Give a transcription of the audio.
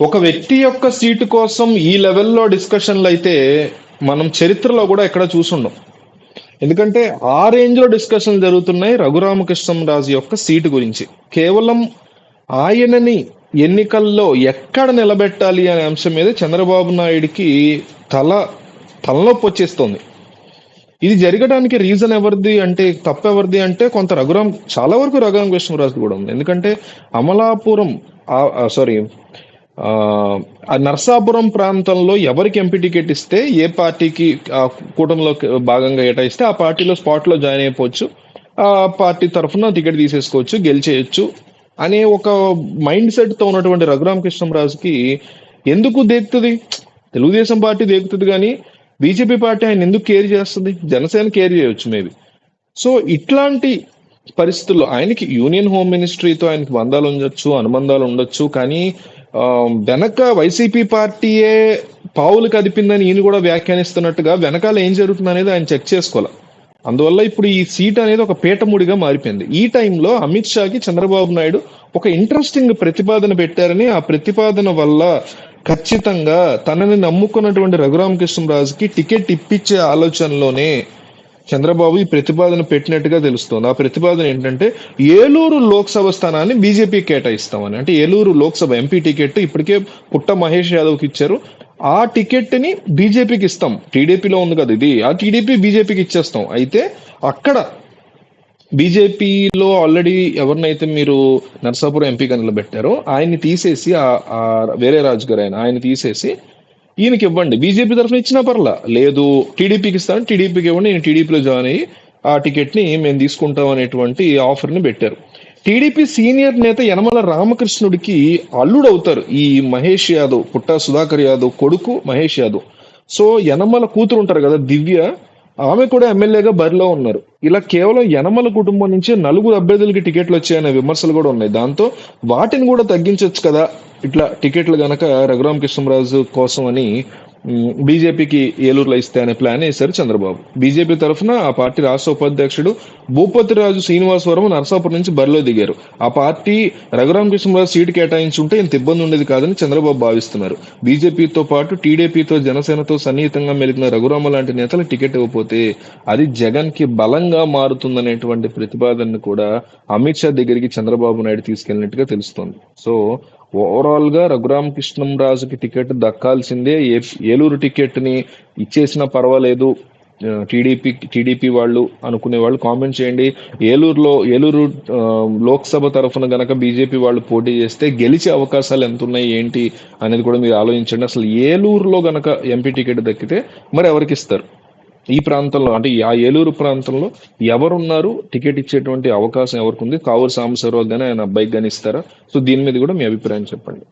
ఒక వ్యక్తి యొక్క సీటు కోసం ఈ లెవెల్లో డిస్కషన్లు అయితే మనం చరిత్రలో కూడా ఎక్కడ చూసుండం ఎందుకంటే ఆ రేంజ్లో డిస్కషన్ జరుగుతున్నాయి రఘురామకృష్ణరాజు యొక్క సీటు గురించి. కేవలం ఆయనని ఎన్నికల్లో ఎక్కడ నిలబెట్టాలి అనే అంశం మీద చంద్రబాబు నాయుడికి తల తలనొప్పి వచ్చేస్తుంది. ఇది జరగడానికి రీజన్ ఎవరిది అంటే తప్పెవరిది అంటే కొంత రఘురామ్ చాలా వరకు రఘురామ కృష్ణరాజు కూడా ఉంది. ఎందుకంటే అమలాపురం సారీ నర్సాపురం ప్రాంతంలో ఎవరికి ఎంపీ టికెట్ ఇస్తే ఏ పార్టీకి ఆ కూటమిలో భాగంగా కేటాయిస్తే ఆ పార్టీలో స్పాట్లో జాయిన్ అయిపోవచ్చు. ఆ పార్టీ తరఫున టికెట్ తీసేసుకోవచ్చు గెలిచేయచ్చు అనే ఒక మైండ్ సెట్తో ఉన్నటువంటి రఘురామకృష్ణరాజుకి ఎందుకు దేకుతుంది? తెలుగుదేశం పార్టీ దేకుతుంది కానీ బీజేపీ పార్టీ ఆయన ఎందుకు కేర్ చేస్తుంది? జనసేన కేర్ చేయవచ్చు మేబీ సో ఇట్లాంటి పరిస్థితుల్లో ఆయనకి యూనియన్ హోమ్ మినిస్ట్రీతో ఆయనకి బంధాలు ఉండొచ్చు అనుబంధాలు ఉండొచ్చు కానీ వెనక వైసీపీ పార్టీయే పావులు కదిపిందని ఈయన కూడా వ్యాఖ్యానిస్తున్నట్టుగా వెనకాల ఏం జరుగుతుంది అనేది ఆయన చెక్ చేసుకోవాలి. అందువల్ల ఇప్పుడు ఈ సీట్ అనేది ఒక పీటముడిగా మారిపోయింది. ఈ టైంలో అమిత్ షాకి చంద్రబాబు నాయుడు ఒక ఇంట్రెస్టింగ్ ప్రతిపాదన పెట్టారని ఆ ప్రతిపాదన వల్ల ఖచ్చితంగా తనని నమ్ముకున్నటువంటి రఘురామకృష్ణరాజుకి టికెట్ ఇప్పించే ఆలోచనలోనే చంద్రబాబు ఈ ప్రతిపాదన పెట్టినట్టుగా తెలుస్తోంది. ఆ ప్రతిపాదన ఏంటంటే ఏలూరు లోక్సభ స్థానాన్ని బీజేపీ కేటాయిస్తామని. అంటే ఏలూరు లోక్సభ ఎంపీ టికెట్ ఇప్పటికే పుట్ట మహేష్ యాదవ్కి ఇచ్చారు. ఆ టికెట్ని బీజేపీకి ఇస్తాం. టీడీపీలో ఉంది కదా ఇది. ఆ టీడీపీ బీజేపీకి ఇచ్చేస్తాం. అయితే అక్కడ బీజేపీలో ఆల్రెడీ ఎవరినైతే మీరు నర్సాపురం ఎంపీగా నిలబెట్టారో ఆయన్ని తీసేసి ఆ వేరే రాజు గారు ఆయన ఆయన తీసేసి ఈయనకి ఇవ్వండి బీజేపీ తరఫున ఇచ్చినా పర్లా. లేదు టీడీపీకి ఇస్తాను టీడీపీకి ఇవ్వండి. నేను టీడీపీలో జాయిన్ అయ్యి ఆ టికెట్ని మేము తీసుకుంటాం అనేటువంటి ఆఫర్ని పెట్టారు. టీడీపీ సీనియర్ నేత యనమల రామకృష్ణుడికి అల్లుడు అవుతారు ఈ మహేష్ యాదవ్ పుట్టా సుధాకర్ యాదవ్ కొడుకు మహేష్ యాదవ్. సో యనమల కూతురు ఉంటారు కదా దివ్య. ఆమె కూడా ఎమ్మెల్యేగా బరిలో ఉన్నారు. ఇలా కేవలం యనమల కుటుంబం నుంచి నలుగురు అభ్యర్థులకి టికెట్లు వచ్చాయనే విమర్శలు కూడా ఉన్నాయి. దాంతో వాటిని కూడా తగ్గించవచ్చు కదా. ఇట్లా టికెట్లు గనక రఘురామ కృష్ణరాజు కోసం అని బీజేపీకి ఏలూరులో ఇస్తే అనే ప్లాన్ వేశారు చంద్రబాబు. బీజేపీ తరఫున ఆ పార్టీ రాష్ట్ర ఉపాధ్యక్షుడు భూపతిరాజు శ్రీనివాసవరం నరసాపురం నుంచి బరిలో దిగారు. ఆ పార్టీ రఘురామ కృష్ణరాజు సీటు కేటాయించుంటే ఇంత ఇబ్బంది ఉండేది కాదని చంద్రబాబు భావిస్తున్నారు. బీజేపీతో పాటు టీడీపీతో జనసేనతో సన్నిహితంగా మెలిగిన రఘురామ లాంటి నేతలు టికెట్ ఇవ్వకపోతే అది జగన్కి బలంగా మారుతుందనేటువంటి ప్రతిపాదనను కూడా అమిత్ షా దగ్గరికి చంద్రబాబు నాయుడు తీసుకెళ్ళినట్టుగా తెలుస్తోంది. సో ఓవరాల్గా రఘురామ టికెట్ దక్కాల్సిందే. ఏ- ఏలూరు టికెట్ని ఇచ్చేసినా పర్వాలేదు. టీడీపీ టీడీపీ వాళ్ళు అనుకునే వాళ్ళు కామెంట్ చేయండి. ఏలూరులో ఏలూరు లోక్సభ తరఫున గనక బీజేపీ వాళ్ళు పోటీ చేస్తే గెలిచే అవకాశాలు ఎంత ఉన్నాయి ఏంటి అనేది కూడా మీరు ఆలోచించండి. అసలు ఏలూరులో గనక ఎంపీ టికెట్ దక్కితే మరి ఎవరికి ఇస్తారు? ఈ ప్రాంతంలో అంటే ఆ ఏలూరు ప్రాంతంలో ఎవరున్నారు? టికెట్ ఇచ్చేటువంటి అవకాశం ఎవరికి ఉంది కావూరు సాంబశివరావు కానీ ఆయన అబ్బాయికి కానీ ఇస్తారా? సో దీని మీద కూడా మీ అభిప్రాయం చెప్పండి.